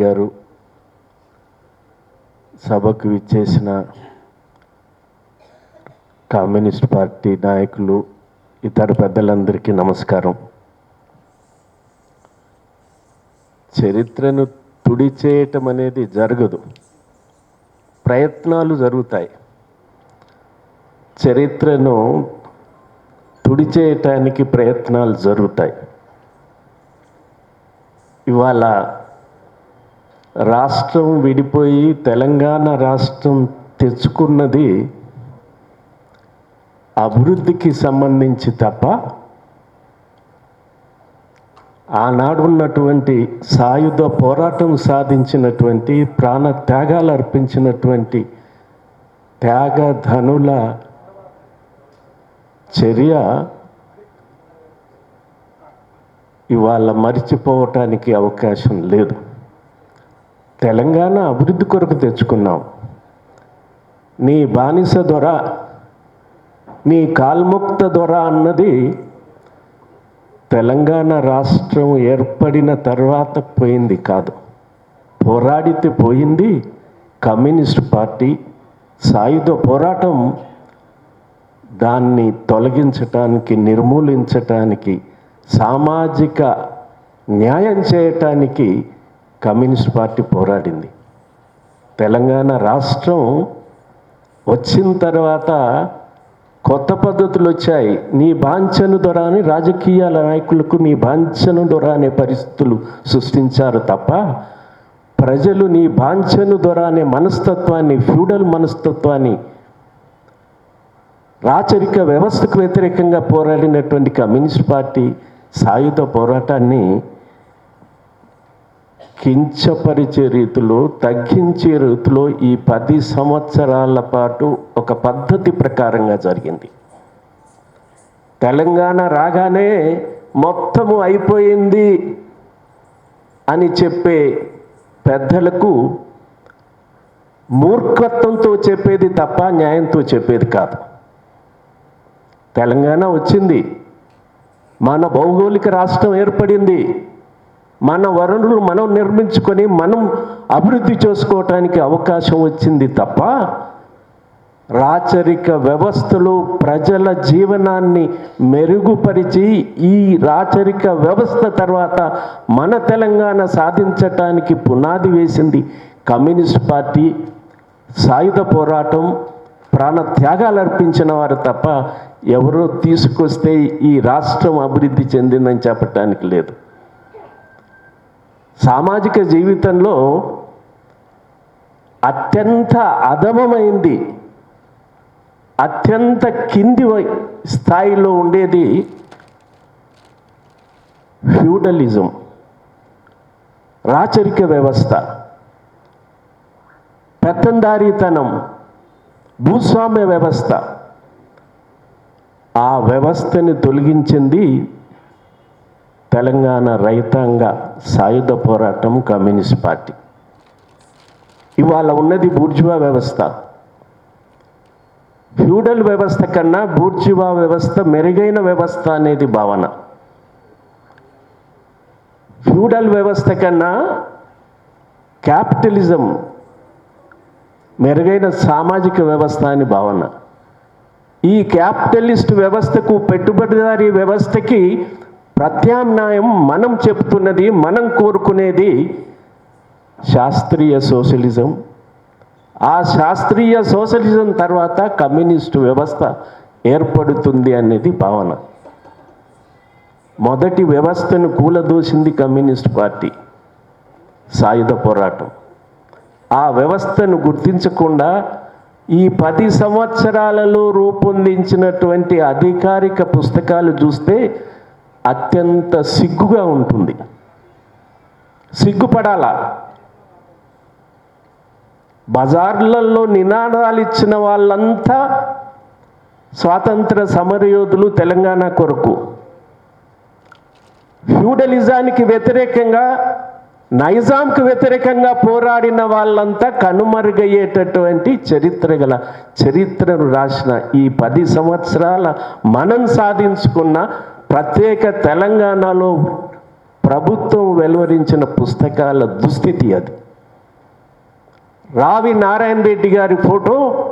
గారు సభకు విచ్చేసిన కమ్యూనిస్ట్ పార్టీ నాయకులు ఇతర పెద్దలందరికీ నమస్కారం. చరిత్రను తుడిచేయటం అనేది జరగదు. ప్రయత్నాలు జరుగుతాయి. చరిత్రను తుడిచేయటానికి ప్రయత్నాలు జరుగుతాయి. ఇవాళ రాష్ట్రం విడిపోయి తెలంగాణ రాష్ట్రం తెచ్చుకున్నది అభివృద్ధికి సంబంధించి తప్ప ఆనాడు ఉన్నటువంటి సాయుధ పోరాటం సాధించినటువంటి ప్రాణ త్యాగాలు అర్పించినటువంటి త్యాగధనుల చర్య ఇవాళ మరిచిపోవటానికి అవకాశం లేదు. తెలంగాణ అభివృద్ధి కొరకు తెచ్చుకున్నాం నీ బానిస దొర నీ కాల్ముక్త దొర అన్నది తెలంగాణ రాష్ట్రం ఏర్పడిన తర్వాత పోయింది కాదు. పోరాడితే పోయింది కమ్యూనిస్ట్ పార్టీ. సాయుధ పోరాటం దాన్ని తొలగించటానికి నిర్మూలించటానికి సామాజిక న్యాయం చేయటానికి కమ్యూనిస్ట్ పార్టీ పోరాడింది. తెలంగాణ రాష్ట్రం వచ్చిన తర్వాత కొత్త పద్ధతులు వచ్చాయి. నీ బాంఛను దొర అని రాజకీయ నాయకులకు నీ బాంఛను దొర అనే పరిస్థితులు సృష్టించారు తప్ప ప్రజలు నీ బాంఛను దొర అనే మనస్తత్వాన్ని ఫ్యూడల్ మనస్తత్వాన్ని రాచరిక వ్యవస్థకు వ్యతిరేకంగా పోరాడినటువంటి కమ్యూనిస్ట్ పార్టీ సాయుధ పోరాటాన్ని కించపరిచే రీతిలో తగ్గించే రీతిలో ఈ పది సంవత్సరాల పాటు ఒక పద్ధతి ప్రకారంగా జరిగింది. తెలంగాణ రాగానే మొత్తము అయిపోయింది అని చెప్పే పెద్దలకు మూర్ఖత్వంతో చెప్పేది తప్ప న్యాయంతో చెప్పేది కాదు. తెలంగాణ వచ్చింది. మన భౌగోళిక రాష్ట్రం ఏర్పడింది. మన వనరులు మనం నిర్మించుకొని మనం అభివృద్ధి చేసుకోవటానికి అవకాశం వచ్చింది తప్ప రాచరిక వ్యవస్థలు ప్రజల జీవనాన్ని మెరుగుపరిచి ఈ రాచరిక వ్యవస్థ తర్వాత మన తెలంగాణ సాధించటానికి పునాది వేసింది కమ్యూనిస్ట్ పార్టీ. సాయుధ పోరాటం ప్రాణ త్యాగాలు అర్పించిన వారు తప్ప ఎవరో తీసుకొస్తే ఈ రాష్ట్రం అభివృద్ధి చెందిందని చెప్పటానికి లేదు. సామాజిక జీవితంలో అత్యంత అధమమైంది అత్యంత కింది వై- స్థాయిలో ఉండేది ఫ్యూడలిజం రాచరిక వ్యవస్థ పెత్తందారీతనం భూస్వామ్య వ్యవస్థ. ఆ వ్యవస్థని తొలగించింది తెలంగాణ రైతాంగ సాయుధ పోరాటం కమ్యూనిస్ట్ పార్టీ. ఇవాళ ఉన్నది బూర్జువా వ్యవస్థ. ఫ్యూడల్ వ్యవస్థ కన్నా బూర్జువా వ్యవస్థ మెరుగైన వ్యవస్థ అనేది భావన. ఫ్యూడల్ వ్యవస్థ కన్నా క్యాపిటలిజం మెరుగైన సామాజిక వ్యవస్థ అని భావన. ఈ క్యాపిటలిస్ట్ వ్యవస్థకు పెట్టుబడిదారీ వ్యవస్థకి ప్రత్యామ్నాయం మనం చెప్తున్నది మనం కోరుకునేది శాస్త్రీయ సోషలిజం. ఆ శాస్త్రీయ సోషలిజం తర్వాత కమ్యూనిస్టు వ్యవస్థ ఏర్పడుతుంది అనేది భావన. మొదటి వ్యవస్థను కూలదోసింది కమ్యూనిస్ట్ పార్టీ. సాయుధ పోరాటం. ఆ వ్యవస్థను గుర్తించకుండా ఈ పది సంవత్సరాలలో రూపొందించినటువంటి అధికారిక పుస్తకాలు చూస్తే అత్యంత సిగ్గుగా ఉంటుంది. సిగ్గుపడాలా? బజార్లలో నినాదాలు ఇచ్చిన వాళ్ళంతా స్వాతంత్ర సమరయోధులు తెలంగాణ కొరకు. ఫ్యూడలిజానికి వ్యతిరేకంగా నైజాంకు వ్యతిరేకంగా పోరాడిన వాళ్ళంతా కనుమరుగయ్యేటటువంటి చరిత్ర గల చరిత్రను రాసిన ఈ పది సంవత్సరాల మనం సాధించుకున్న ప్రత్యేక తెలంగాణలో ప్రభుత్వం వెలువరించిన పుస్తకాల దుస్థితి అది. రావి నారాయణ రెడ్డి గారి ఫోటో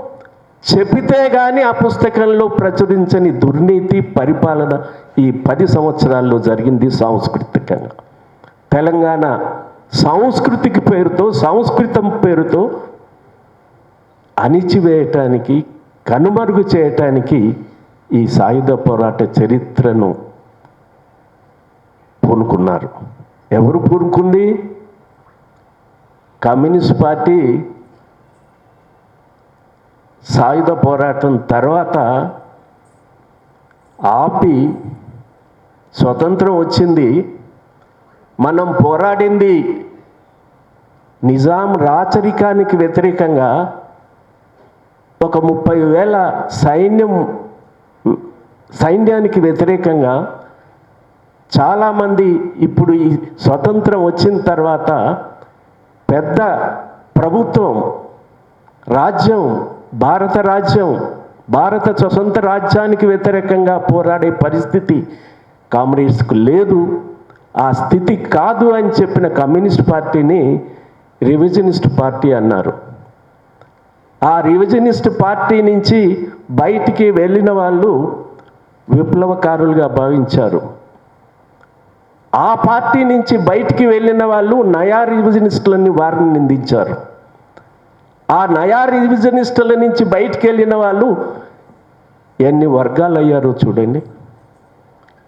చెబితే కానీ ఆ పుస్తకంలో ప్రచురించని దుర్నీతి పరిపాలన ఈ పది సంవత్సరాల్లో జరిగింది సాంస్కృతికంగా. తెలంగాణ సాంస్కృతిక పేరుతో సంస్కృతం పేరుతో అణిచివేయటానికి కనుమరుగు చేయటానికి ఈ సాయుధ పోరాట చరిత్రను పూనుకున్నారు. ఎవరు పూనుకుంది? కమ్యూనిస్ట్ పార్టీ సాయుధ పోరాటం తర్వాత ఆపి స్వతంత్రం వచ్చింది. మనం పోరాడింది నిజాం రాచరికానికి వ్యతిరేకంగా ఒక ముప్పై వేల సైన్యం సైన్యానికి వ్యతిరేకంగా చాలామంది ఇప్పుడు ఈ స్వతంత్రం వచ్చిన తర్వాత పెద్ద ప్రభుత్వం రాజ్యం భారత రాజ్యం భారత స్వతంత్ర రాజ్యానికి వ్యతిరేకంగా పోరాడే పరిస్థితి కామ్రేడ్స్కు లేదు. ఆ స్థితి కాదు అని చెప్పిన కమ్యూనిస్ట్ పార్టీని రివిజనిస్ట్ పార్టీ అన్నారు. ఆ రివిజనిస్ట్ పార్టీ నుంచి బయటికి వెళ్ళిన వాళ్ళు విప్లవకారులుగా భావించారు. ఆ పార్టీ నుంచి బయటికి వెళ్ళిన వాళ్ళు నయా రివిజనిస్టులని వారిని నిందించారు. ఆ నయా రివిజనిస్టుల నుంచి బయటికి వెళ్ళిన వాళ్ళు ఎన్ని వర్గాలు అయ్యారో చూడండి.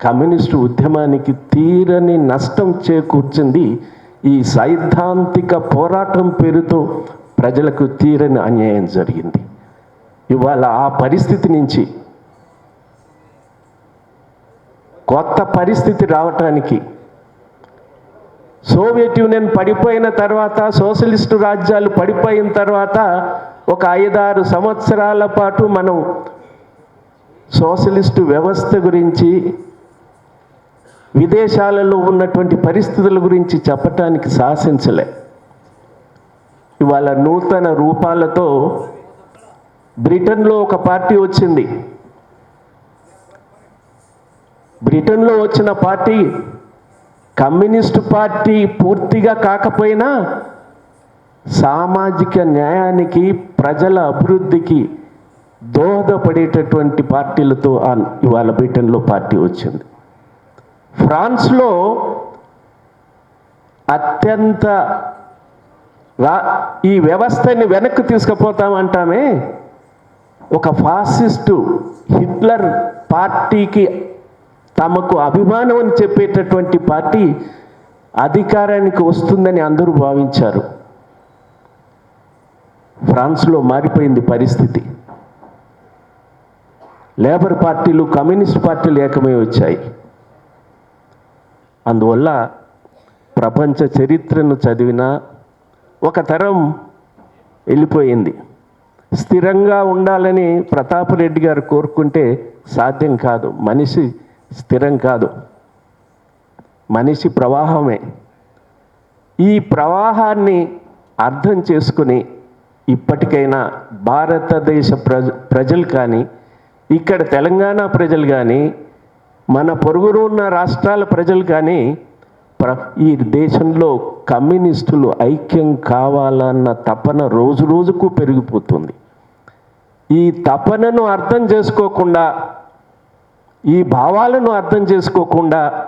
కమ్యూనిస్టు ఉద్యమానికి తీరని నష్టం చేకూర్చింది ఈ సైద్ధాంతిక పోరాటం పేరుతో ప్రజలకు తీరని అన్యాయం జరిగింది. ఇవాళ ఆ పరిస్థితి నుంచి కొత్త పరిస్థితి రావటానికి. సోవియట్ యూనియన్ పడిపోయిన తర్వాత సోషలిస్టు రాజ్యాలు పడిపోయిన తర్వాత ఒక ఐదారు సంవత్సరాల పాటు మనం సోషలిస్టు వ్యవస్థ గురించి విదేశాలలో ఉన్నటువంటి పరిస్థితుల గురించి చెప్పటానికి సాహసించలే ఇవాళ నూతన రూపాలతో బ్రిటన్లో ఒక పార్టీ వచ్చింది. బ్రిటన్లో వచ్చిన పార్టీ కమ్యూనిస్ట్ పార్టీ పూర్తిగా కాకపోయినా సామాజిక న్యాయానికి ప్రజల అభివృద్ధికి దోహదపడేటటువంటి పార్టీలతో ఇవాళ బ్రిటన్లో పార్టీ వచ్చింది. ఫ్రాన్స్లో అత్యంత రా ఈ వ్యవస్థని వెనక్కి తీసుకుపోతామంటామే. ఒక ఫాసిస్టు హిట్లర్ పార్టీకి తమకు అభిమానం అని చెప్పేటటువంటి పార్టీ అధికారానికి వస్తుందని అందరూ భావించారు. ఫ్రాన్స్లో మారిపోయింది పరిస్థితి. లేబర్ పార్టీలు కమ్యూనిస్ట్ పార్టీలు ఏకమై వచ్చాయి. అందువల్ల ప్రపంచ చరిత్రను చదివిన ఒక తరం వెళ్ళిపోయింది. స్థిరంగా ఉండాలని ప్రతాప్ రెడ్డి గారు కోరుకుంటే సాధ్యం కాదు. మనిషి స్థిరం కాదు. మనిషి ప్రవాహమే. ఈ ప్రవాహాన్ని అర్థం చేసుకుని ఇప్పటికైనా భారతదేశ ప్రజ ప్రజలు కానీ ఇక్కడ తెలంగాణ ప్రజలు కానీ మన పొరుగురు ఉన్న రాష్ట్రాల ప్రజలు కానీ ప్ర ఈ దేశంలో కమ్యూనిస్టులు ఐక్యం కావాలన్న తపన రోజు రోజుకు పెరిగిపోతుంది. ఈ తపనను అర్థం చేసుకోకుండా ఈ భావాలను అర్థం చేసుకోకుండా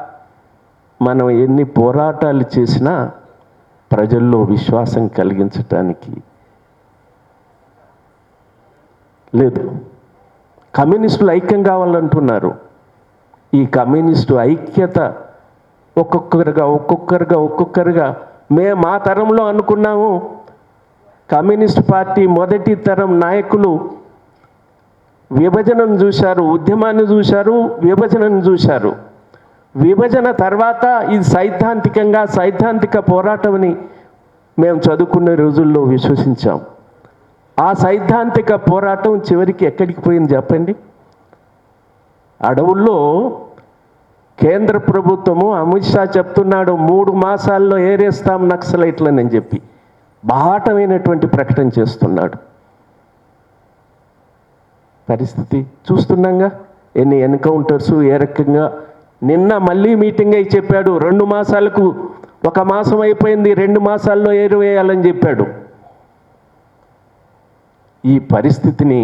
మనం ఎన్ని పోరాటాలు చేసినా ప్రజల్లో విశ్వాసం కలిగించటానికి లేదు. కమ్యూనిస్టులు ఐక్యం కావాలంటున్నారు ఈ కమ్యూనిస్టు ఐక్యత ఒక్కొక్కరుగా ఒక్కొక్కరుగా ఒక్కొక్కరుగా మే మా తరంలో అనుకున్నాము. కమ్యూనిస్ట్ పార్టీ మొదటి తరం నాయకులు విభజనను చూశారు ఉద్యమాన్ని చూశారు విభజనను చూశారు. విభజన తర్వాత ఇది సైద్ధాంతికంగా సైద్ధాంతిక పోరాటమని మేము చదువుకునే రోజుల్లో విశ్వసించాం. ఆ సైద్ధాంతిక పోరాటం చివరికి ఎక్కడికి పోయింది చెప్పండి? అడవుల్లో కేంద్ర ప్రభుత్వము అమిత్ షా చెప్తున్నాడు మూడు మాసాల్లో ఏరేస్తాం నక్సలైట్లని చెప్పి. బాటమైనటువంటి ప్రకటన చేస్తున్నాడు. పరిస్థితి చూస్తుండగా ఎన్ని ఎన్కౌంటర్స్ ఏ రకంగా నిన్న మళ్ళీ మీటింగ్ అయి చెప్పాడు. రెండు మాసాలకు ఒక మాసం అయిపోయింది. రెండు మాసాల్లో ఏరువేయాలని చెప్పాడు. ఈ పరిస్థితిని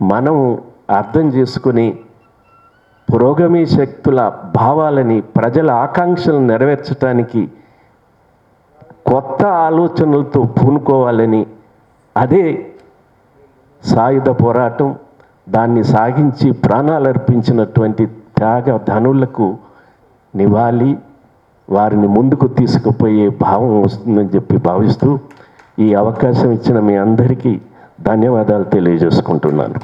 మనం అర్థం చేసుకుని పురోగమి శక్తుల భావాలని ప్రజల ఆకాంక్షలను నెరవేర్చడానికి కొత్త ఆలోచనలతో పూనుకోవాలని అదే సాయుధ పోరాటం దాన్ని సాగించి ప్రాణాలు అర్పించినటువంటి త్యాగ ధనులకు నివాళి వారిని ముందుకు తీసుకుపోయే భావం వస్తుందని చెప్పి భావిస్తూ ఈ అవకాశం ఇచ్చిన మీ అందరికీ ధన్యవాదాలు తెలియజేసుకుంటున్నాను.